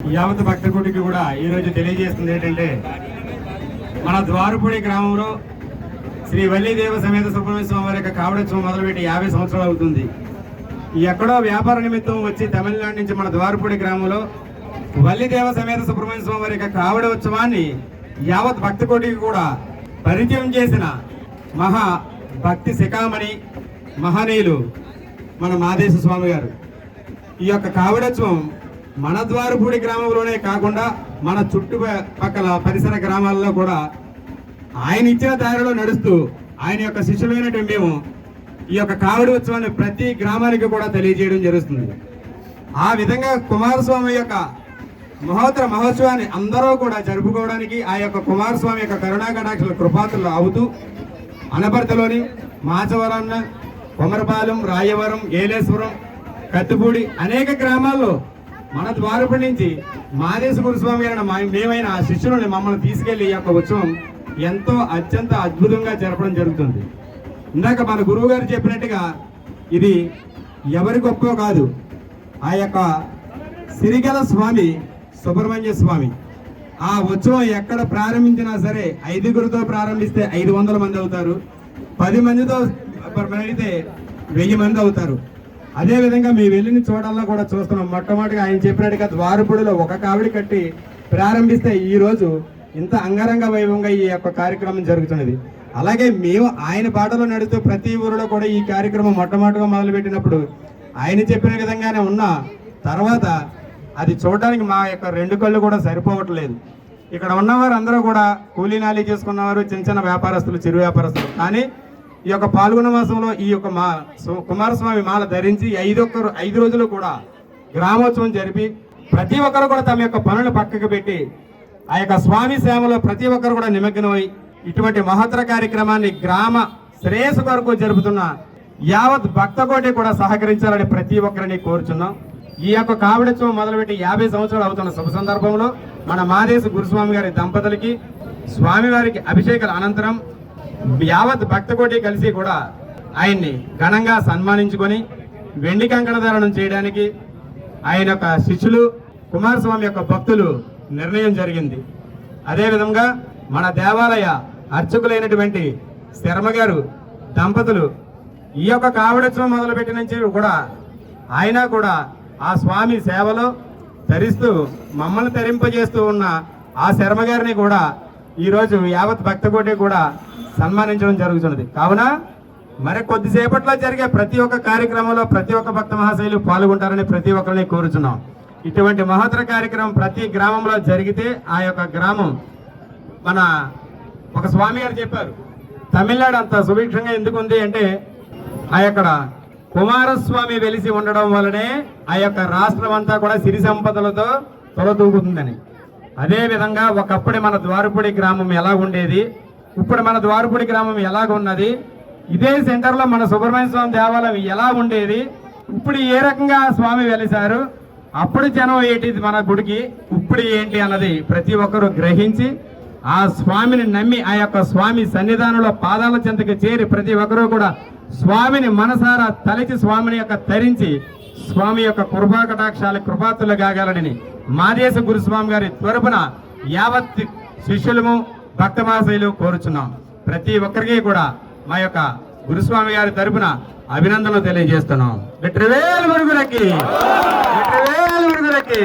యావత్ భక్తకుడికి కూడా ఈరోజు తెలియజేస్తుంది ఏంటంటే మన ద్వారపూడి గ్రామంలో శ్రీ వల్లీదేవ సమేత సుబ్రహ్మణ్య స్వామి వారి యొక్క కావడోత్సవం మొదలుపెట్టి యాభై సంవత్సరాలు అవుతుంది. ఎక్కడో వ్యాపార నిమిత్తం వచ్చి తమిళనాడు నుంచి మన ద్వారపూడి గ్రామంలో వల్లిదేవ సమేత సుబ్రహ్మణ్య స్వామి వారి యొక్క కావడ ఉత్సవాన్ని యావత్ భక్తకోటికి కూడా పరిచయం చేసిన మహా భక్తి శిఖామణి మహనీయులు మన మాదేశ స్వామి గారు. ఈ యొక్క కావడోత్సవం మన ద్వారపూడి గ్రామంలోనే కాకుండా మన చుట్టుపక్కల పరిసర గ్రామాల్లో కూడా ఆయన ఇచ్చిన దారిలో నడుస్తూ ఆయన యొక్క శిష్యులైనటువంటి మేము ఈ యొక్క కావడి ఉత్సవాన్ని ప్రతి గ్రామానికి కూడా తెలియజేయడం జరుగుతుంది. ఆ విధంగా కుమారస్వామి యొక్క మహోత్తర మహోత్సవాన్ని అందరూ కూడా జరుపుకోవడానికి ఆ యొక్క కుమారస్వామి యొక్క కరుణాకటాక్షల కృపాతులు అవుతూ అనపర్తలోని మాచవరన్న కొమరపాలెం రాయవరం ఏలేశ్వరం కత్తిపూడి అనేక గ్రామాల్లో మన ద్వారపుడి నుంచి మాదేశ గురుస్వామి గారిన మా- మేమైన ఆ శిష్యులని మమ్మల్ని తీసుకెళ్ళి ఈ యొక్క ఉత్సవం ఎంతో అత్యంత అద్భుతంగా జరపడం జరుగుతుంది. ఇందాక మన గురువు గారు చెప్పినట్టుగా ఇది ఎవరి గొప్ప కాదు ఆ యొక్క సిరిగల స్వామి సుబ్రహ్మణ్య స్వామి. ఆ ఉత్సవం ఎక్కడ ప్రారంభించినా సరే ఐదుగురితో ప్రారంభిస్తే ఐదు వందల మంది అవుతారు. పది మందితో అడిగితే వెయ్యి మంది అవుతారు. అదే విధంగా మీ వెళ్ళిన చోటల్లో కూడా చూస్తున్నాం. మొట్టమొదటిగా ఆయన చెప్పినట్టుగా ద్వారపుడిలో ఒక కావిడి కట్టి ప్రారంభిస్తే ఈ రోజు ఇంత అంగరంగ వైభవంగా ఈ యొక్క కార్యక్రమం జరుగుతున్నది. అలాగే మేము ఆయన బాటలో నడుస్తూ ప్రతి ఊరిలో కూడా ఈ కార్యక్రమం మొట్టమొదటిగా మొదలుపెట్టినప్పుడు ఆయన చెప్పిన విధంగానే ఉన్నా తర్వాత అది చూడడానికి మా యొక్క రెండు కళ్ళు కూడా సరిపోవట్లేదు. ఇక్కడ ఉన్నవారు అందరూ కూడా కూలీనాలి చేసుకున్నవారు చిన్న చిన్న వ్యాపారస్తులు చిరు వ్యాపారస్తులు. కానీ ఈ యొక్క పాల్గొన మాసంలో ఈ యొక్క మా కుమారస్వామి మాల ధరించి ఈ ఐదు ఒక్కరు ఐదు రోజులు కూడా గ్రామోత్సవం జరిపి ప్రతి ఒక్కరు కూడా తమ యొక్క పనులు పక్కకు పెట్టి ఆ యొక్క స్వామి సేవలో ప్రతి ఒక్కరు కూడా నిమగ్నమై ఇటువంటి మహత్తర కార్యక్రమాన్ని గ్రామ శ్రేయస్సు కొరకు జరుపుతున్న యావత్ భక్తకోటి కూడా సహకరించాలని ప్రతి ఒక్కరిని కోరుచున్నాం. ఈ యొక్క కావిడోత్సవం మొదలుపెట్టి యాభై సంవత్సరాలు అవుతున్న శుభ సందర్భంలో మన మాదేశ గురుస్వామి గారి దంపతులకి స్వామివారికి అభిషేకాల అనంతరం యావత్ భక్తకోటి కలిసి కూడా ఆయన్ని ఘనంగా సన్మానించుకొని వెండి కంకణ ధారణం చేయడానికి ఆయన యొక్క శిష్యులు కుమారస్వామి యొక్క భక్తులు నిర్ణయం జరిగింది. అదేవిధంగా మన దేవాలయ అర్చకులైనటువంటి శర్మ గారు దంపతులు ఈ యొక్క కావడోత్సవం మొదలుపెట్టిన నుంచి కూడా ఆయన కూడా ఆ స్వామి సేవలో ధరిస్తూ మమ్మల్ని తరింపజేస్తూ ఉన్న ఆ శర్మ గారిని కూడా ఈరోజు యావత్ భక్తకోటి కూడా సన్మానించడం జరుగుతున్నది. కావున మరి కొద్దిసేపట్లో జరిగే ప్రతి ఒక్క కార్యక్రమంలో ప్రతి ఒక్క భక్త మహాశైలు పాల్గొంటారని ప్రతి ఒక్కరిని కోరుచున్నాం. ఇటువంటి మహోత్తర కార్యక్రమం ప్రతి గ్రామంలో జరిగితే ఆ యొక్క గ్రామం మన ఒక స్వామి గారు చెప్పారు తమిళనాడు అంత సుభిక్షంగా ఎందుకు ఉంది అంటే ఆ యొక్క కుమారస్వామి వెలిసి ఉండడం వల్లనే ఆ యొక్క రాష్ట్రం అంతా కూడా సిరి సంపదలతో తొలతూగుతుందని అదే విధంగా ఒకప్పుడు మన ద్వారపూడి గ్రామం ఎలా ఉండేది? ఇప్పుడు మన ద్వారపూడి గ్రామం ఎలాగ ఉన్నది? ఇదే సెంటర్లో మన సుబ్రహ్మణ్య స్వామి దేవాలయం ఎలా ఉండేది? ఇప్పుడు ఏ రకంగా స్వామి వెలిశారు? అప్పుడు జనం ఏంటి మన గుడికి? ఇప్పుడు ఏంటి అన్నది ప్రతి ఒక్కరూ గ్రహించి ఆ స్వామిని నమ్మి ఆ యొక్క స్వామి సన్నిధానంలో పాదాల చెంతకు చేరి ప్రతి ఒక్కరూ కూడా స్వామిని మనసారా తలచి స్వామిని యొక్క తరించి స్వామి యొక్క కృపా కటాక్షాల కృపాతులు కాగలనని మాదేశ గురుస్వామి గారి తరపున యావత్ శిష్యులము భక్తమాశయులు కోరుచున్నాం. ప్రతి ఒక్కరికి కూడా మా యొక్క గురుస్వామి గారి తరపున అభినందనలు తెలియజేస్తున్నాం. లిట్రవేల్ మురుగులకి లిట్రవేల్ మురుగులకి